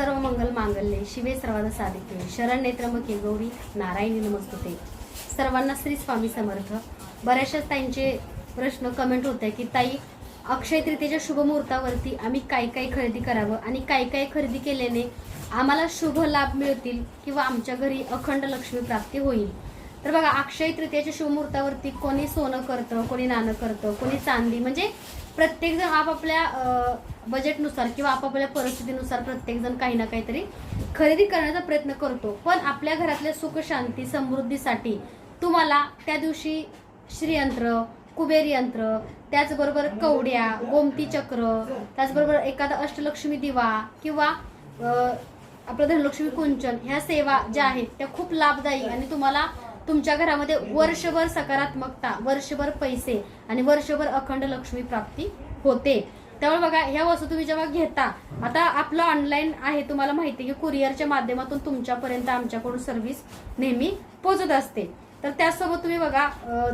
सर्व मंगल मांगल्ये शिवे सर्वाद साधिके शरण नेत्रमके गौरी नारायणी नमस्तुते सर्वांना श्री स्वामी समर्थ. बऱ्याचशा ताईंचे प्रश्न कमेंट होते की ताई अक्षय तृतीयेच्या शुभमुहूर्तावरती आम्ही काय काय खरेदी करावं आणि काय काय खरेदी केल्याने आम्हाला शुभ लाभ मिळतील किंवा आमच्या घरी अखंड लक्ष्मी प्राप्ती होईल? तर बघा अक्षय तृतीयाच्या शुभमुहूर्तावरती कोणी सोनं करतं कोणी नाणं करतं कोणी चांदी. म्हणजे प्रत्येकजण आपापल्या बजेटनुसार किंवा आपापल्या परिस्थितीनुसार प्रत्येकजण काही ना काहीतरी खरेदी करण्याचा प्रयत्न करतो. पण आपल्या घरातल्या सुख शांती समृद्धीसाठी तुम्हाला त्या दिवशी श्रीयंत्र कुबेर यंत्र त्याचबरोबर कवड्या गोमती चक्र त्याचबरोबर एखादा अष्टलक्ष्मी दिवा किंवा आपलं धनलक्ष्मी कुंचन ह्या सेवा ज्या आहेत त्या खूप लाभदायी आणि तुम्हाला तुमच्या घरामध्ये वर्षभर सकारात्मकता वर्षभर पैसे आणि वर्षभर अखंड लक्ष्मी प्राप्ती होते. त्यामुळे बघा ह्या वस्तू तुम्ही जेव्हा घेता आता आपलं ऑनलाईन आहे तुम्हाला माहिती आहे की कुरिअरच्या माध्यमातून तुमच्यापर्यंत आमच्याकडून सर्व्हिस नेहमी पोहोचत असते. तर त्याचसोबत तुम्ही बघा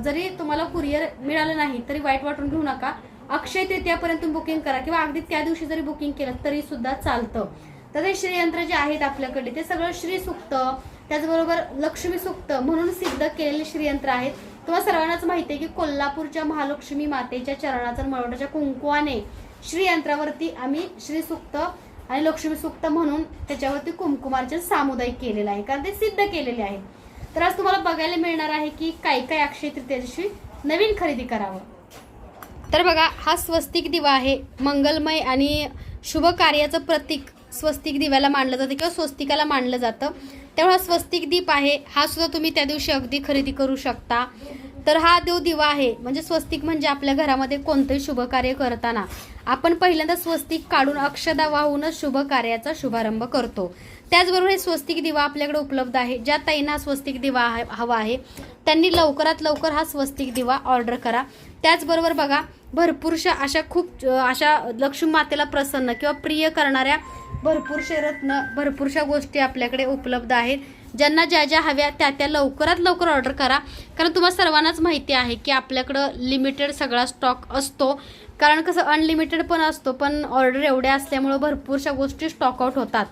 जरी तुम्हाला कुरिअर मिळालं नाही तरी वाईट वाटून घेऊ नका. अक्षय तृतीयापर्यंत तुम्ही बुकिंग करा किंवा अगदी त्या दिवशी जरी बुकिंग केलं तरी सुद्धा चालतं. तर ते श्रीयंत्र जे आहेत आपल्याकडे ते सगळं श्री सुक्त त्याचबरोबर लक्ष्मी सुक्त म्हणून सिद्ध केलेले श्रीयंत्र आहेत. तुम्हाला सर्वांनाच माहिती आहे की कोल्हापूरच्या महालक्ष्मी मातेच्या चरणाचा मळवटाच्या कुंकुवाने श्रीयंत्रावरती आम्ही श्रीसुक्त आणि लक्ष्मी सुक्त म्हणून त्याच्यावरती कुंकुमार्चन सामुदायिक केलेलं आहे कारण ते सिद्ध केलेले आहे. तर आज तुम्हाला बघायला मिळणार आहे की काय काय अक्षय तृतीया दिवशी नवीन खरेदी करावं. तर बघा हा स्वस्तिक दिवा आहे. मंगलमय आणि शुभ कार्याचं प्रतीक स्वस्तिक दिव्याला मानलं जातं किंवा स्वस्तिकाला मानलं जातं. त्यामुळे स्वस्तिक दीप आहे. हा सुद्धा तुम्ही त्या दिवशी अगदी खरेदी करू शकता. तर हा देव दिवा आहे. म्हणजे स्वस्तिक म्हणजे आपल्या घरामध्ये कोणतंही शुभ कार्य करताना आपण पहिल्यांदा स्वस्तिक काढून अक्षदा वाहूनच शुभ कार्याचा शुभारंभ करतो. त्याचबरोबर हे स्वस्तिक दिवा आपल्याकडे उपलब्ध आहे. ज्या ताईंना हा स्वस्तिक दिवा हवा आहे त्यांनी लवकरात लवकर हा स्वस्तिक दिवा ऑर्डर करा. त्याचबरोबर बघा भरपूरशा अशा खूप अशा लक्ष्मी मातेला प्रसन्न किंवा प्रिय करणाऱ्या भरपूरशे रत्न भरपूरशा गोष्टी आपल्याकडे उपलब्ध आहेत. ज्यांना ज्या ज्या हव्या त्या त्या लवकरात लवकर ऑर्डर करा. कारण तुम्हाला सर्वांनाच माहिती आहे की आपल्याकडं लिमिटेड सगळा स्टॉक असतो. कारण कसं अनलिमिटेड पण असतो पण ऑर्डर एवढ्या असल्यामुळं भरपूरशा गोष्टी स्टॉकआउट होतात.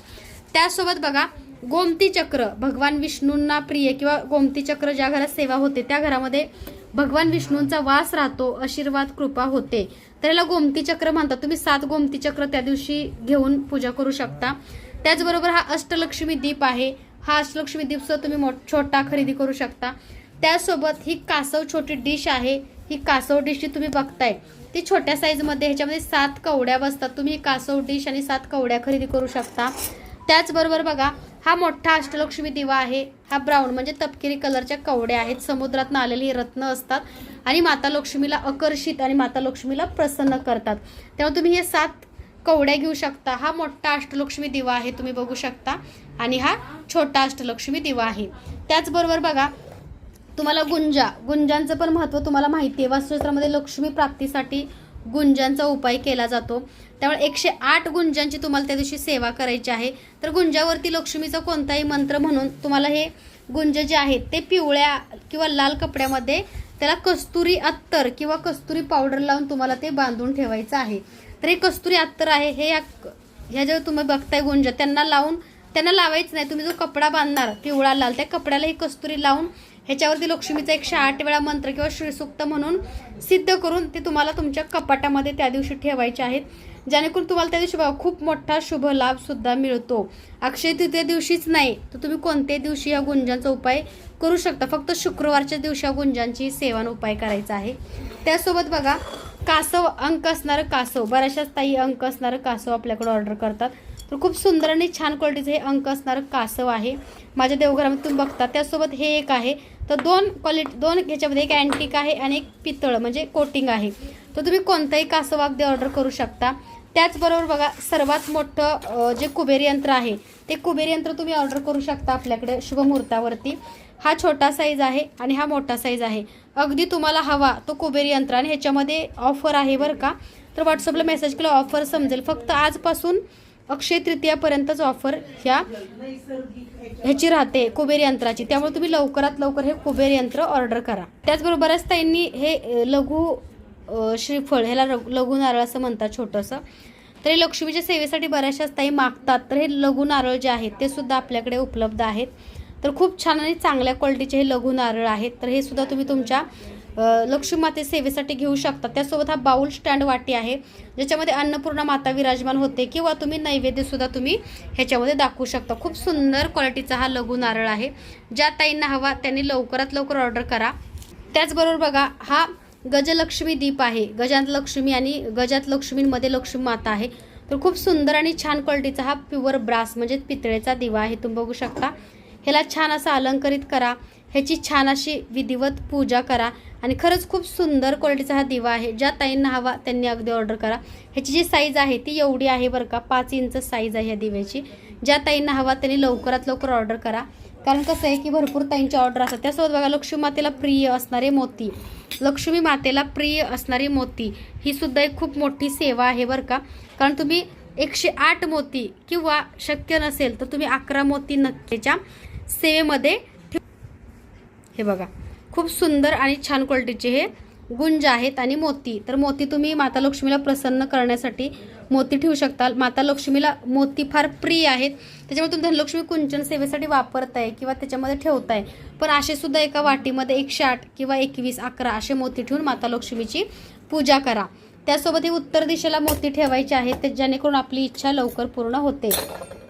त्यासोबत बघा गोमती चक्र. भगवान विष्णूंना प्रिय किंवा गोमती चक्र ज्या घरात सेवा होते त्या घरामध्ये भगवान विष्णूंचा वास राहतो आशीर्वाद कृपा होते. तर याला गोमती चक्र म्हणतात. तुम्ही सात गोमती चक्र त्या दिवशी घेऊन पूजा करू शकता. त्याचबरोबर हा अष्टलक्ष्मी दीप आहे. हा अष्टलक्ष्मी दिवस तुम्ही मोठ छोटा खरेदी करू शकता. त्यासोबत ही कासव छोटी डिश आहे. ही कासव डिश जी तुम्ही बघताय ती छोट्या साईजमध्ये ह्याच्यामध्ये सात कवड्या बसतात. तुम्ही कासव डिश आणि सात कवड्या खरेदी करू शकता. त्याचबरोबर बघा हा मोठा अष्टलक्ष्मी दिवा आहे. हा ब्राऊन म्हणजे तपकिरी कलरच्या कवड्या आहेत. समुद्रातनं आलेली रत्न असतात आणि माता लक्ष्मीला आकर्षित आणि माता लक्ष्मीला प्रसन्न करतात. तेव्हा तुम्ही हे सात कवड्या घेऊ शकता. हा मोठा अष्टलक्ष्मी दिवा आहे तुम्ही बघू शकता. आणि हा छोटा अष्टलक्ष्मी दिवा आहे. त्याचबरोबर बघा तुम्हाला गुंजा. गुंजांचं पण महत्त्व तुम्हाला माहिती आहे. वास्तुशास्त्रामध्ये लक्ष्मी प्राप्तीसाठी गुंजांचा उपाय केला जातो. त्यामुळे एकशे आठ गुंजांची तुम्हाला त्या दिवशी सेवा करायची आहे. तर गुंजावरती लक्ष्मीचा कोणताही मंत्र म्हणून तुम्हाला हे गुंज जे आहेत ते पिवळ्या किंवा लाल कपड्यामध्ये त्याला कस्तुरी अत्तर किंवा कस्तुरी पावडर लावून तुम्हाला ते बांधून ठेवायचं आहे. तर हे कस्तुरी अत्तर आहे. हे या ह्या जेव्हा तुम्ही बघताय गुंज त्यांना लावून त्यांना लावायचं नाही. तुम्ही जो कपडा बांधणार पिवळा लाल त्या कपड्याला ही कस्तुरी लावून ह्याच्यावरती लक्ष्मीचा एकशे आठ वेळा मंत्र किंवा श्रीसुक्त म्हणून सिद्ध करून ते तुम्हाला तुमच्या कपाटामध्ये त्या दिवशी ठेवायचे आहेत. जेणेकरून तुम्हाला त्या दिवशी बघा खूप मोठा शुभ लाभ सुद्धा मिळतो. अक्षय तृतीय दिवशीच नाही तर तुम्ही कोणत्याही दिवशी या गुंजांचा उपाय करू शकता. फक्त शुक्रवारच्या दिवशी या गुंजांची सेवन उपाय करायचा आहे. त्यासोबत बघा कासव अंक असणारं कासव. बऱ्याचशाच ताई अंक असणारं कासव आपल्याकडे ऑर्डर करतात. तर खूप सुंदर आणि छान क्वालिटीचं हे अंक असणारं कासव आहे. माझ्या देवघरामध्ये तुम्ही बघता त्यासोबत हे एक आहे. तर दोन क्वालिटी दोन ह्याच्यामध्ये एक अँटिक आहे आणि एक पितळ म्हणजे कोटिंग आहे. तर तुम्ही कोणतंही कासव अगदी ऑर्डर करू शकता. त्याचबरोबर बघा सर्वात मोठं जे कुबेर यंत्र आहे ते कुबेर यंत्र तुम्ही ऑर्डर करू शकता आपल्याकडे शुभमुहूर्तावरती. हा छोटा साईज आहे आणि हा मोठा साईज आहे. अगदी तुम्हाला हवा तो कुबेर यंत्र आणि ह्याच्यामध्ये ऑफर आहे बरं का. तर व्हॉट्सअपला मेसेज केला ऑफर समजेल. फक्त आजपासून अक्षय तृतीयापर्यंतच ऑफर ह्या ह्याची राहते कुबेर यंत्राची. त्यामुळे तुम्ही लवकरात लवकर हे कुबेर यंत्र ऑर्डर करा. त्याचबरोबरच त्यांनी ताईंनी हे लघु श्रीफळ ह्याला लघु नारळ असं म्हणतात छोटंसं. तर हे लक्ष्मीच्या सेवेसाठी बऱ्याचशाच ताई मागतात. तर हे लघु नारळ जे आहेत ते सुद्धा आपल्याकडे उपलब्ध आहेत. तर खूप छान आणि चांगल्या क्वालिटीचे हे लघु नारळ आहेत. तर हे सुद्धा तुम्ही तुमच्या लक्ष्मीमाते लक्ष्मी माते सेवेसाठी घेऊ शकता. त्यासोबत हा बाउल स्टँड वाटी आहे ज्याच्यामध्ये अन्नपूर्णा माता विराजमान होते किंवा तुम्ही नैवेद्यसुद्धा तुम्ही ह्याच्यामध्ये दाखवू शकता. खूप सुंदर क्वालिटीचा हा लघु नारळ आहे. ज्या ताईंना हवा त्यांनी लवकरात लवकर ऑर्डर करा. त्याचबरोबर बघा हा गजलक्ष्मी दीप आहे. गजात लक्ष्मी आणि गजात लक्ष्मींमध्ये लक्ष्मी माता आहे. तर खूप सुंदर आणि छान क्वालिटीचा हा प्युअर ब्रास म्हणजे पितळेचा दिवा आहे. तुम्ही बघू शकता. ह्याला छान असा अलंकरित करा. ह्याची छान अशी विधिवत पूजा करा. आणि खरंच खूप सुंदर क्वालिटीचा हा दिवा आहे. ज्या ताईंना हवा त्यांनी अगदी ऑर्डर करा. ह्याची जी साईज आहे ती एवढी आहे बरं का पाच इंच साईज आहे ह्या दिव्याची. ज्या ताईंना हवा त्यांनी लवकरात लवकर ऑर्डर करा. कारण कसं आहे की भरपूर ताईंची ऑर्डर असतात. त्यासोबत बघा लक्ष्मी मातेला प्रिय असणारे मोती. लक्ष्मी मातेला प्रिय असणारी मोती. ही सुद्धा एक खूप मोठी सेवा आहे बरं का. कारण तुम्ही एकशे आठ मोती किंवा शक्य नसेल तर तुम्ही अकरा मोती नक्कीच्या सेवेमध्ये हे बघा खूप सुंदर आणि छान क्वालिटीचे हे गुंज आहेत आणि मोती. तर मोती तुम्ही माता लक्ष्मीला प्रसन्न करण्यासाठी मोती ठेवू शकता. माता लक्ष्मीला मोती फार प्रिय आहेत. त्याच्यामुळे तुम्ही धनलक्ष्मी कुंचन सेवेसाठी वापरताय किंवा त्याच्यामध्ये ठेवताय. पण असे सुद्धा एका वाटीमध्ये एकशे आठ किंवा एकवीस अकरा असे मोती ठेवून माता लक्ष्मीची पूजा करा. त्यासोबत हे उत्तर दिशेला मोती ठेवायचे आहेत ते जेणेकरून आपली इच्छा लवकर पूर्ण होते.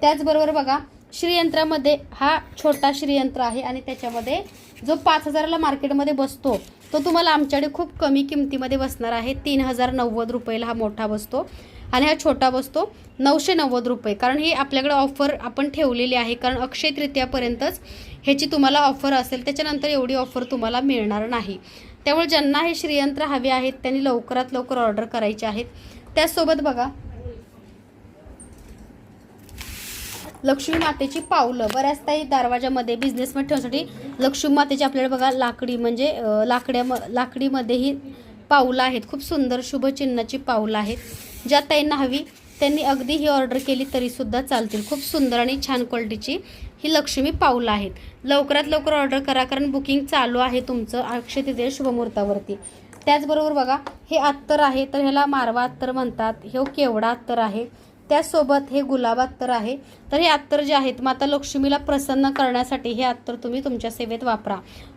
त्याचबरोबर बघा श्रीयंत्रामध्ये हा छोटा श्रीयंत्र आहे आणि त्याच्यामध्ये जो पाच हजाराला मार्केटमध्ये बसतो तो तुम्हाला आमच्याकडे खूप कमी किमतीमध्ये बसणार आहे. तीन हजार नव्वद रुपयेला हा मोठा बसतो आणि हा छोटा बसतो नऊशे नव्वद रुपये. कारण ही आपल्याकडे ऑफर आपण ठेवलेली आहे. कारण अक्षय तृतीयापर्यंतच ह्याची तुम्हाला ऑफर असेल त्याच्यानंतर एवढी ऑफर तुम्हाला मिळणार नाही. त्यामुळे ज्यांना हे श्रीयंत्र हवे आहेत त्यांनी लवकरात लवकर ऑर्डर करायचे आहेत. त्याचसोबत बघा लक्ष्मी मातेची पावलं. बऱ्याचदा ताई दरवाजामध्ये बिझनेसमध्ये ठेवण्यासाठी लक्ष्मी मातेची आपल्याला बघा लाकडी म्हणजे अं, लाकड्या लाकडीमध्येही पावलं आहेत. खूप सुंदर शुभचिन्हाची पावलं आहेत. ज्या ताईंना हवी त्यांनी अगदी ही ऑर्डर केली तरीसुद्धा चालतील. खूप सुंदर आणि छान क्वालिटीची ही लक्ष्मी पावलं आहेत. लवकरात लवकर ऑर्डर करा कारण बुकिंग चालू आहे तुमचं अक्षय तिथे शुभमुहूर्तावरती. त्याचबरोबर बघा हे अत्तर आहे तर ह्याला मारवा अत्तर म्हणतात. हे केवडा अत्तर आहे? त्याचसोबत हे गुलाब अत्तर आहे. तर हे अत्तर जे आहेत माता लक्ष्मीला प्रसन्न करण्यासाठी हे अत्तर तुम्ही तुमच्या सेवेत वापरा.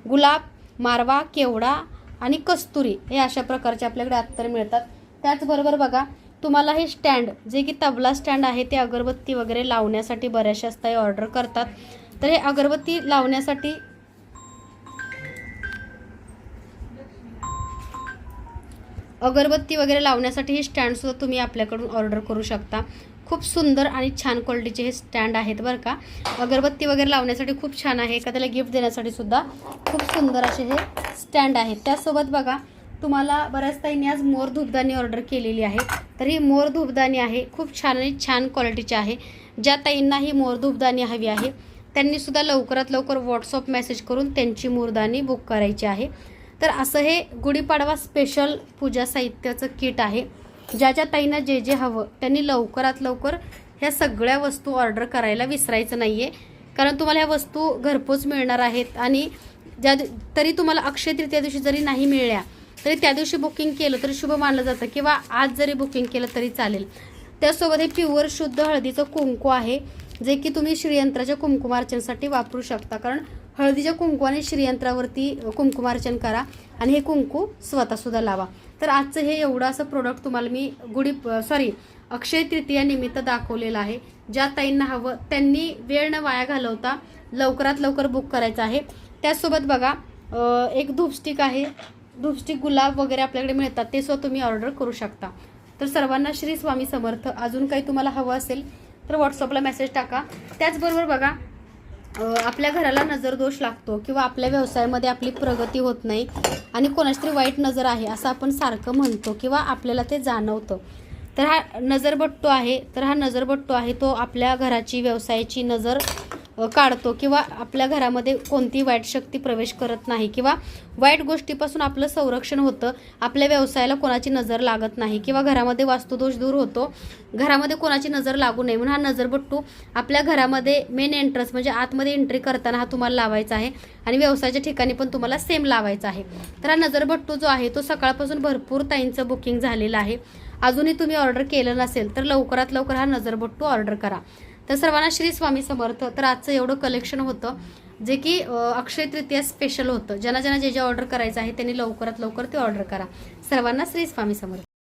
गुलाब मारवा केवडा आणि कस्तुरी हे अशा प्रकारचे आपल्याकडे अत्तर मिळतात. त्याचबरोबर बघा तुम्हाला हे स्टँड जे की तबला स्टँड आहे ते अगरबत्ती वगैरे लावण्यासाठी बऱ्याचशा स्थायी ऑर्डर करतात. तर हे अगरबत्ती लावण्यासाठी अगरबत्ती वगैरे लावण्यासाठी हे स्टँडसुद्धा तुम्ही आपल्याकडून ऑर्डर करू शकता. खूप सुंदर आणि छान क्वालिटीचे हे स्टँड आहेत बरं का. अगरबत्ती वगैरे लावण्यासाठी खूप छान आहे. एखाद्याला गिफ्ट देण्यासाठी सुद्धा खूप सुंदर असे हे स्टँड आहेत. त्यासोबत बघा तुम्हाला बऱ्याच ताईंनी आज मोर धूपदाणी ऑर्डर केलेली आहे. तर ही मोर धूपदाणी आहे. खूप छान आणि छान क्वालिटीची आहे. ज्या ताईंना ही मोर धूपदाणी हवी आहे त्यांनीसुद्धा लवकरात लवकर व्हॉट्सअप मेसेज करून त्यांची मोरदानी बुक करायची आहे. तर असं हे गुढीपाडवा स्पेशल पूजा साहित्याचं किट आहे. ज्या ज्या ताईंना जे जे हवं त्यांनी लवकरात लवकर ह्या सगळ्या वस्तू ऑर्डर करायला विसरायचं नाही आहे कारण तुम्हाला ह्या वस्तू घरपोच मिळणार आहेत आणि ज्या तरी तुम्हाला अक्षय तृतीया दिवशी जरी नाही मिळल्या तरी त्या दिवशी बुकिंग केलं तरी शुभ मानलं जातं किंवा आज जरी बुकिंग केलं तरी चालेल. त्यासोबत हे प्युअर शुद्ध हळदीचं कुंकू आहे जे की तुम्ही श्रीयंत्राच्या कुंकुमार्चनसाठी वापरू शकता. कारण हळदीच्या कुंकवाने श्रीयंत्रावरती कुंकुमार्चन करा आणि हे कुंकू स्वतःसुद्धा लावा. तर आजचं हे एवढं असं प्रोडक्ट तुम्हाला मी गुढी सॉरी अक्षय तृतीया निमित्त दाखवलेलं आहे. ज्या ताईंना हवं त्यांनी वेळ न वाया घालवता लवकरात लवकर बुक करायचं आहे. त्याचसोबत बघा एक धूपस्टिक आहे. धूपस्टिक गुलाब वगैरे आपल्याकडे मिळतात ते सुद्धा तुम्ही ऑर्डर करू शकता. तर सर्वांना श्री स्वामी समर्थ. अजून काही तुम्हाला हवं असेल तर व्हॉट्सअपला मेसेज टाका. त्याचबरोबर बघा आपल्या घराला नजर दोष लागतो किंवा आपल्या व्यवसायामध्ये आपली प्रगती होत नाही आणि कोणाची तरी वाईट नजर आहे असं आपण सारखं म्हणतो किंवा आपल्याला ते जाणवतं. तर हा नजरबट्टो आहे तर हा नजरबट्टो आहे तो आपल्या घराची व्यवसायाची नजर काढतो किंवा आपल्या घरामध्ये कोणती वाईट शक्ती प्रवेश करत नाही किंवा वाईट गोष्टीपासून आपलं संरक्षण होतं आपल्या व्यवसायाला कोणाची नजर लागत नाही किंवा घरामध्ये वास्तुदोष दूर होतो घरामध्ये कोणाची नजर लागू नये म्हणून हा नजरबट्टू आपल्या घरामध्ये मेन एंट्रन्स म्हणजे आतमध्ये एंट्री करताना हा तुम्हाला लावायचा आहे आणि व्यवसायाच्या ठिकाणी पण तुम्हाला सेम लावायचा आहे. तर हा नजरबट्टू जो आहे तो सकाळपासून भरपूर ताईंचं बुकिंग झालेलं आहे. अजूनही तुम्ही ऑर्डर केलं नसेल तर लवकरात लवकर हा नजरबट्टू ऑर्डर करा. तर सर्वांना श्री स्वामी समर्थ. तर आजचं एवढं कलेक्शन होतं जे की अक्षय तृतीया स्पेशल होतं. ज्यांना ज्यांना जे जे ऑर्डर करायचं आहे त्यांनी लवकरात लवकर ते ऑर्डर करा. सर्वांना श्री स्वामी समर्थ.